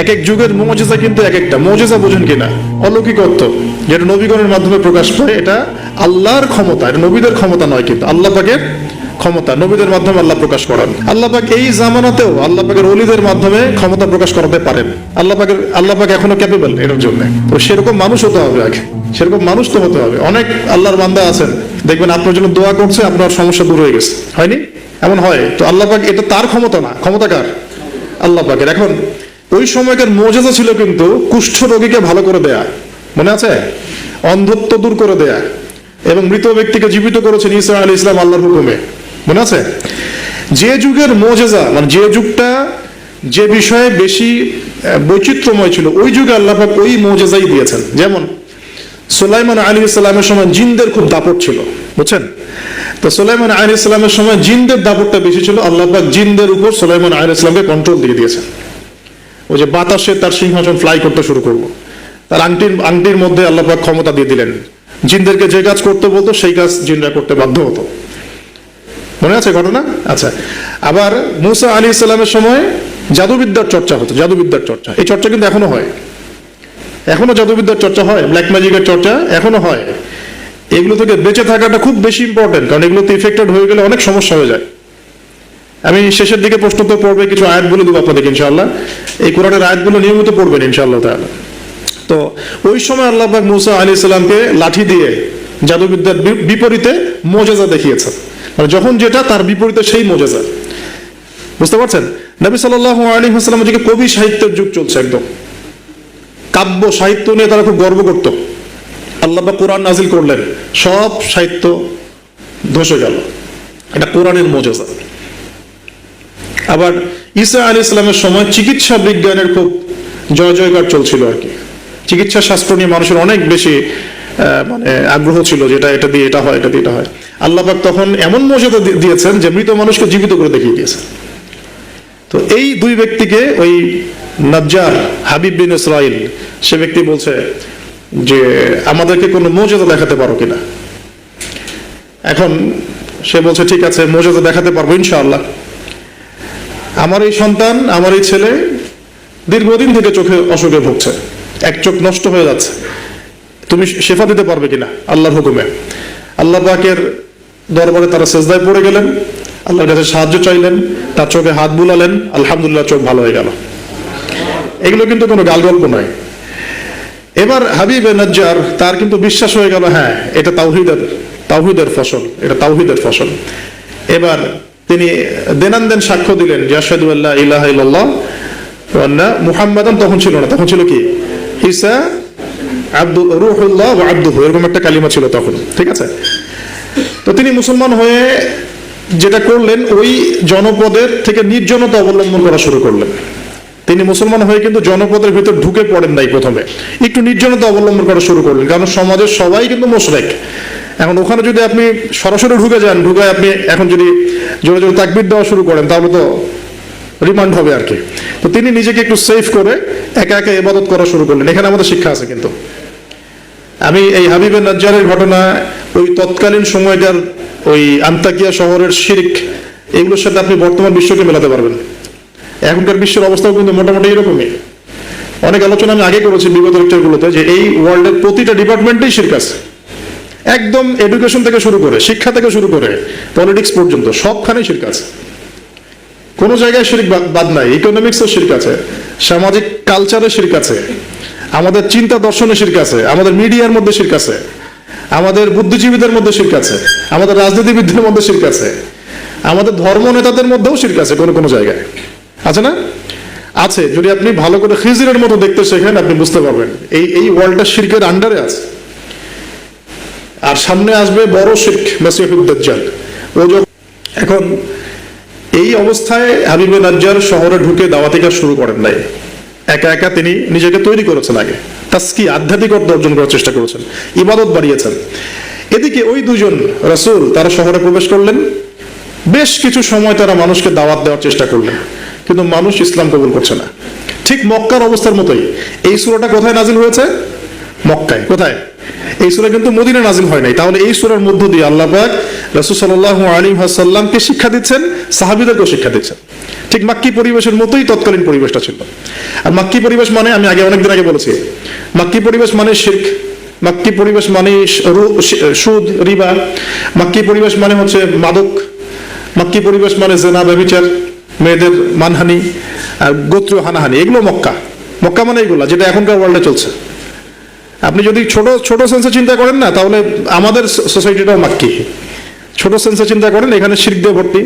এক এক যুগের মজেজা কিন্তু এক একটা মজেজা বোঝেন কিনা? অলৌকিকত্ব যেটা নবীগণের মাধ্যমে প্রকাশ পায় এটা আল্লাহর ক্ষমতা। এটা নবীদের ক্ষমতা নয় কিন্তু, আল্লাহ পাকের ক্ষমতা। নবীদের মাধ্যমে আল্লাহ প্রকাশ করান। আল্লাহ পাক এই জামানাতেও আল্লাহ পাকের অলিদের মাধ্যমে ক্ষমতা প্রকাশ করাতে পারেন। আল্লাহ পাকের, আল্লাহ পাক এখনও ক্যাপেবল এটার জন্য। তো সেরকম মানুষ হতে হবে আগে। সেরকম মানুষ তো হতে হবে। অনেক আল্লাহর বান্দা আছেন। দেখবেন আপনার জন্য দোয়া করছে, আপনার সমস্যা দূর হয়ে গেছে। হয়নি? এমন হয়। তো আল্লাহ পাক এটা তার ক্ষমতা না। ক্ষমতা কার? আল্লাহ পাকের। এখন ওই সময়কার মজেজা ছিল কিন্তু কুষ্ঠ রোগীকে ভালো করে দেয়া। মনে আছে? অন্ধত্ব দূর করে দেয়া। এবং মৃত ব্যক্তিকে জীবিত করেছেন ইসা আলী ইসলাম আল্লাহর হুকুমে। মনে আছে? যে যুগের মজেজা মানে যে যুগটা যে বিষয়ে বেশি বৈচিত্র্যময় ছিল, ওই যুগে আল্লাহ ওই মজেজাই দিয়েছেন। যেমন সোলাইমান আলী ইসলামের সময় জিনদের খুব দাপট ছিল, বুঝছেন? তো সোলাইমান আলী ইসলামের সময় জিনদের দাপটটা বেশি ছিল, আল্লাহ জিনদের উপর সোলাইমান আলী ইসলামকে কন্ট্রোল দিয়ে দিয়েছেন। ওই যে বাতাসে তার সিংহাসন ফ্লাই করতে শুরু করল। তার আংটির আংটির মধ্যে আল্লাপাক ক্ষমতা দিয়ে দিলেন। জিনদেরকে যে কাজ করতে বলতো, সেই কাজ জিনরা করতে বাধ্য হতো। মনে আছে ঘটনা? আচ্ছা। আবার মুসা আলী ইসলামের সময় জাদুবিদ্যার চর্চা হতো, জাদুবিদ্যার চর্চা। এই চর্চা কিন্তু এখনও হয়। এখনও জাদুবিদ্যার চর্চা হয় ব্ল্যাক ম্যাজিকের চর্চা এখনও হয়। এগুলো থেকে বেঁচে থাকাটা খুব বেশি ইম্পর্টেন্ট কারণ এগুলোতে ইফেক্টেড হয়ে গেলে অনেক সমস্যা হয়ে যায়। আমি শেষের দিকে প্রশ্নোত্তর পড়বে, কিছু আয়াত বলে দেবো আপনাদেরকে ইনশাআল্লাহ। এই কোরআনের আয়াতগুলো নিয়মিত পড়বেন ইনশাআল্লাহ তাআলা। তো ওই সময় আল্লাহ মুসা আলী ইসলামকে লাঠি দিয়ে জাদুবিদ্যার বিপরীতে মোজেজা দেখিয়েছেন। মানে যখন যেটা, তার বিপরীতে সেই মোজেজা। বুঝতে পারছেন? নবী সাল্লাল্লাহু আলাইহি ওয়াসাল্লাম যে কবি সাহিত্যের যুগ চলছে একদম। কাব্য, সাহিত্য নিয়ে তারা খুব গর্ব করত। আল্লাহ কোরআন নাজিল করলেন। সব সাহিত্য ধসে গেল। এটা কোরআনের মোজেজা। আবার ঈসা আলী ইসলামের সময় চিকিৎসা বিজ্ঞানের খুব জয় জয়গার চলছিল আর কি। চিকিৎসা শাস্ত্র নিয়ে মানুষের অনেক বেশি মানে আগ্রহ ছিল যেটা এটা দিয়ে এটা হয়, এটা দিয়ে এটা হয়। আল্লাপাক তখন এমন মর্যাদা দিয়েছেন যে মৃত মানুষকে জীবিত করে দেখিয়ে দিয়েছেন। তো এই দুই ব্যক্তিকে, ওই নাজ্জার হাবিব বিন ইসরাইল, সে ব্যক্তি বলছে যে, আমাদেরকে কোনো মর্যাদা দেখাতে পারো কিনা? এখন সে বলছে, ঠিক আছে, মর্যাদা দেখাতে পারব ইনশাআল্লাহ। আমার এই সন্তান, আমার এই ছেলে দীর্ঘদিন থেকে চোখে অসুখে ভুগছে। এক চোখ নষ্ট হয়ে যাচ্ছে। তুমি শেফা দিতে পারবে কিনা? আল্লাহর হুকুমে। আল্লাহ পাকের দরবারে তারা সেজদায় পড়ে গেলেন। আল্লাহর কাছে সাহায্য চাইলেন। তার চোখে হাত বুলালেন। আলহামদুলিল্লাহ চোখ ভালো হয়ে গেল। এগুলো কিন্তু কোনো গাল গল্প নয়। এবার হাবিব নজ্জার, তার কিন্তু বিশ্বাস হয়ে গেল হ্যাঁ এটা তাওহিদের তাওহিদের ফসল, এটা তাওহিদের ফসল। এবার তিনি দেনান দেন সাক্ষ্য দিলেন জাসাদু আল্লাহ ইলাহা ইল্লাল্লাহ মুহাম্মাদান তখন ছিল না। তখন ছিল কি? ঈসা আব্দু রুহুল্লাহ ওয়া আব্দুহু। এরকম একটা কালিমা ছিল তখন। ঠিক আছে? তো তিনি মুসলমান হয়ে যেটা করলেন, ওই জনপদের থেকে নির্জনতা অবলম্বন করা শুরু করলেন। তিনি মুসলমান হয়ে কিন্তু জনপদের ভিতর ঢুকে পড়েন নাই প্রথমে। একটু নির্জনতা অবলম্বন করা শুরু করলেন। কারণ সমাজের সবাই কিন্তু মোশরেক। এখন ওখানে যদি আপনি সরাসরি ঢুকে যান ঢুকে আপনি এখন যদি জোরে জোরে তাকবির দেওয়া শুরু করেন, তাহলে তো রিমান্ড হবে আর কি। তো তিনি নিজেকে একটু সেফ করে একা একা ইবাদত করা শুরু করলেন। এখানে আমাদের শিক্ষা আছে কিন্তু। আমি এই হাবিবের নাজ্জারের ঘটনা, ওই তৎকালীন সময়কার ওই আন্তাকিয়া শহরের শিরিক, এগুলোর সাথে আপনি বর্তমান বিশ্বকে মেলাতে পারবেন। এখনকার বিশ্বের অবস্থাও কিন্তু মোটামুটি এরকমই। অনেক আলোচনা আমি আগে করেছি বিগত লেকচারগুলোতে যে এই ওয়ার্ল্ডের প্রতিটা ডিপার্টমেন্টেই শিরক আছে। একদম এডুকেশন থেকে শুরু করে, শিক্ষা থেকে শুরু করে পলিটিক্স পর্যন্ত সবখানেই শিরক আছে। কোনো জায়গায় শিরিক বাদ নাই ইকোনমিক্সও শিরক আছে, সামাজিক কালচারে শিরক আছে, আমাদের চিন্তা দর্শনে শিরক আছে, আমাদের মিডিয়ার মধ্যে শিরক আছে, আমাদের বুদ্ধিজীবীদের মধ্যে শিরক আছে, আমাদের রাজনীতিবিদদের মধ্যে শিরক আছে, আমাদের ধর্ম নেতাদের মধ্যেও শিরক আছে কোনো কোনো জায়গায়। আছে না? আছে, যদি আপনি ভালো করে খিজিরের মতো দেখতে শেখেন, আপনি বুঝতে পারবেন। এই এই ওয়ার্ল্ডটা শিরকের আন্ডারে আছে। আর সামনে আসবে বড় শির্ক মেসিহুদ্দাল ও এখন এই অবস্থায় হাবিবে নাজ্জার শহরে ঢুকে দাওয়াতি কাজ শুরু করেন নাই। একা একা তিনি নিজেকে তৈরি করেছেন আগে। তাস্কি আধ্যাত্মিকতা অর্জন করার চেষ্টা করেছেন। ইবাদত বাড়িয়েছেন। এদিকে ওই দুজন রাসূল তারা শহরে প্রবেশ করলেন। বেশ কিছু সময় তারা মানুষকে দাওয়াত দেওয়ার চেষ্টা করলেন। কিন্তু মানুষ ইসলাম কবুল করছে না। ঠিক মক্কার অবস্থার মতোই। এই সূরাটা কোথায় নাজিল হয়েছে? মক্কায়। কোথায়? এই সূরা কিন্তু মদিনা নাজিল হয় নাই। তাহলে এই সূরার মধ্য দিয়ে আল্লাহ পাক রাসূল সাল্লাল্লাহু আলাইহি ওয়াসাল্লামকে শিক্ষা দিচ্ছেন? সাহাবীদেরকেও শিক্ষা দিচ্ছেন। ঠিক মাক্কি পরিবেশের মতোই তৎকালীন পরিবেশটা ছিল। আর মাক্কি পরিবেশ মানে আমি আগে অনেকদিন আগে বলেছি, মাক্কি পরিবেশ মানে শিরক, মাক্কি পরিবেশ মানে সুদ, রিবা, মাক্কি পরিবেশ মানে হচ্ছে মাদক, মাক্কি পরিবেশ মানে জেনা ব্যবিচার মেয়েদের মানহানি, আর গোত্রীয় হানাহানি, এগুলো মক্কা। মক্কা মানে এগুলো, যেটা এখনকার ওয়ার্ল্ডে চলছে। আপনি যদি ছোট ছোট সেন্সে চিন্তা করেন না, তাহলে আমাদের সোসাইটিটাও মাক্কি। ছোট সেন্সে চিন্তা করেন, এখানে শির্ক দিয়ে ভর্তি,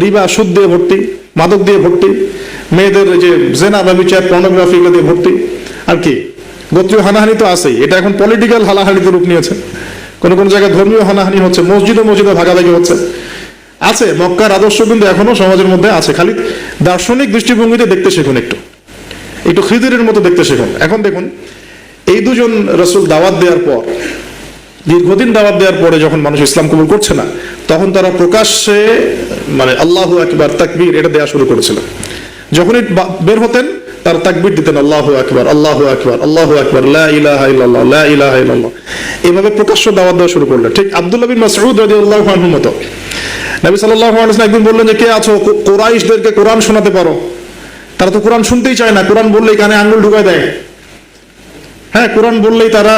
রিবা, সুদ দিয়ে ভর্তি, মাদক দিয়ে ভর্তি, মেয়েদের যে জেনা, ব্যবিচার পর্নোগ্রাফি এগুলো দিয়ে ভর্তি, আর কি? গোত্রীয় হানাহানি তো আছেই। এটা এখন পলিটিক্যাল হানাহানিতে রূপ নিয়েছে। কোন কোন জায়গায় ধর্মীয় হানাহানি হচ্ছে, মসজিদে মসজিদে ভাগাভাগি হচ্ছে। আছে, মক্কার আদর্শ কিন্তু এখনও সমাজের মধ্যে আছে। খালি দার্শনিক দৃষ্টিভঙ্গিতে দেখতে শিখুন একটু। একটু খিদিরের মতো দেখতে শিখুন। এখন দেখুন এই দুজন রসুল দাওয়াত দেওয়ার পর, দীর্ঘদিন দাওয়াত দেওয়ার পরে যখন মানুষ ইসলাম কবুল করছে না, তখন তারা প্রকাশ্যে মানে আল্লাহ আকবার, তাকবীর এটা দেওয়া শুরু করেছিল। যখনই বের হতেন, তার তাকবীর দিতেন, আল্লাহ আকবার আল্লাহ আকবার আল্লাহ আকবার এইভাবে প্রকাশ্য দাওয়াত দেওয়া শুরু করলেন। ঠিক আব্দুল্লাহ বিন মাসউদ রাদিয়াল্লাহু আনহু মতো। নবী সাল্লাল্লাহু আলাইহি একদিন বললেন যে, কে আছো? কোরাইশদেরকে কোরআন শোনাতে পারো? তারা তো কোরআন শুনতেই চায় না। কোরআন বললেই কানে আঙ্গুল ঢুকায় দেয়। হ্যাঁ কোরআন বললেই তারা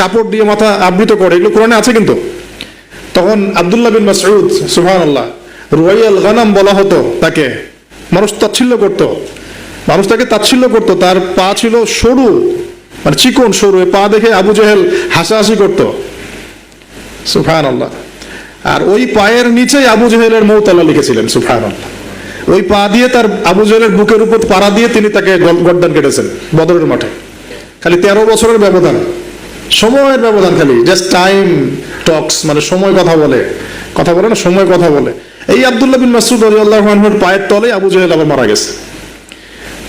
কাপড় দিয়ে মাথা আবৃত করে, এগুলো কোরআনে আছে কিন্তু। তখন আবদুল্লাহ বিন মাসউদ সুবহান আল্লাহ রুয়াইয়াল গানাম বলা হতো তাকে। মানুষ তাচ্ছিল্য করতো। মানুষ তাকে তাচ্ছিল্য করতো। তার পা ছিল সরু মানে চিকন সরু পা দেখে আবু জেহেল হাসাহাসি করতো। সুফান আল্লাহ আর ওই পায়ের নিচেই আবু জেহেলের মৌতালা লিখেছিলেন সুফান আল্লাহ ওই পা দিয়ে তার আবু জেহেলের বুকের উপর পাড়া দিয়ে তিনি তাকে গর্দান কেটেছেন, বদরের মাঠে। খালি তেরো বছরের ব্যবধান। সময়ের ব্যবধান খালি। জাস্ট টাইম টক্স মানে সময় কথা বলে। কথা বলে না, সময় কথা বলে। এই আব্দুল্লাহ বিন মাসুদ আলী আল্লাহ পায়ের তলে আবু জেহেল আবার মারা গেছে।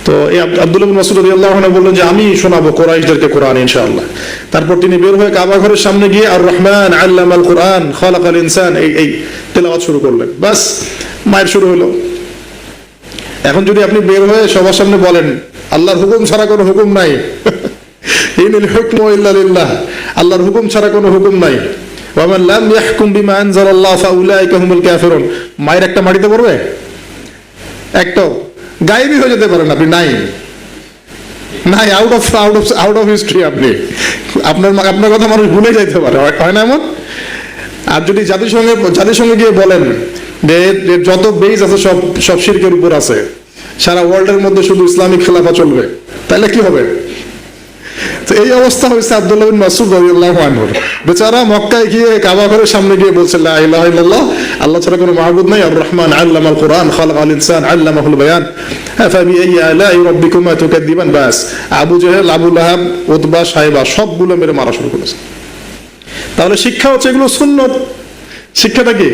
তো এই আব- আব্দুল্লাহ বিন মাসুদ আল্লাহ বললেন যে, আমি শোনাবো কোরাইশদেরকে কোরআন, ইনশাআল্লাহ। তারপর তিনি বের হয়ে কাবা ঘরের সামনে গিয়ে আর রহমান আল্লাম আল কোরআন খলাক আল ইনসান, এই এই তেলাওয়াত শুরু করলেন। বাস, মায়ের শুরু হলো। এখন যদি আপনি বের হয়ে সবার সামনে বলেন, আল্লাহর হুকুম ছাড়া কোনো হুকুম নাই। ইনিল আল্লাহর হুকুম ছাড়া কোনো হুকুম নাই। ওয়ামান লাম ইয়াহকুম বিমা আনজালাল্লাহ ফাউলাইকা হুমুল কাফিরুন। মায়ের একটা মাটিতে পড়বে? একটাও। গায়েবই হয়ে যেতে পারেন আপনি, নাই। নাই out of out of out of history আপনি। আপনার আপনার কথা মানুষ ভুলে যাইতে পারে, হয়- না এমন? আর যদি জাতিসংঘে জাতিসংঘে গিয়ে বলেন যে যত বেজ আছে সব সব শিরকের উপর আছে, সারা ওয়ার্ল্ডের মধ্যে শুধু ইসলামিক খেলাফা চলবে, তাহলে কি হবে? তো এই অবস্থা হয়েছে আব্দুল্লাহ বিন মাসুদ আনহুর বেচারা মক্কায় গিয়ে কাবা ঘরের সামনে গিয়ে বলছে ইল্লাল্লাহ, আল্লাহ ছাড়া কোনো মাহবুদ নাই। আর রহমান আল্লামা আল কোরআন খালাক আল ইনসান রাব্বিকুমা তুকাদ্দিবান, বাস। Abu Jahl, Abu Lahab, Utba, সাহেবা সবগুলো মেরে মারা শুরু করেছে। তাহলে শিক্ষা হচ্ছে এগুলো সুন্নত। শিক্ষাটা কি?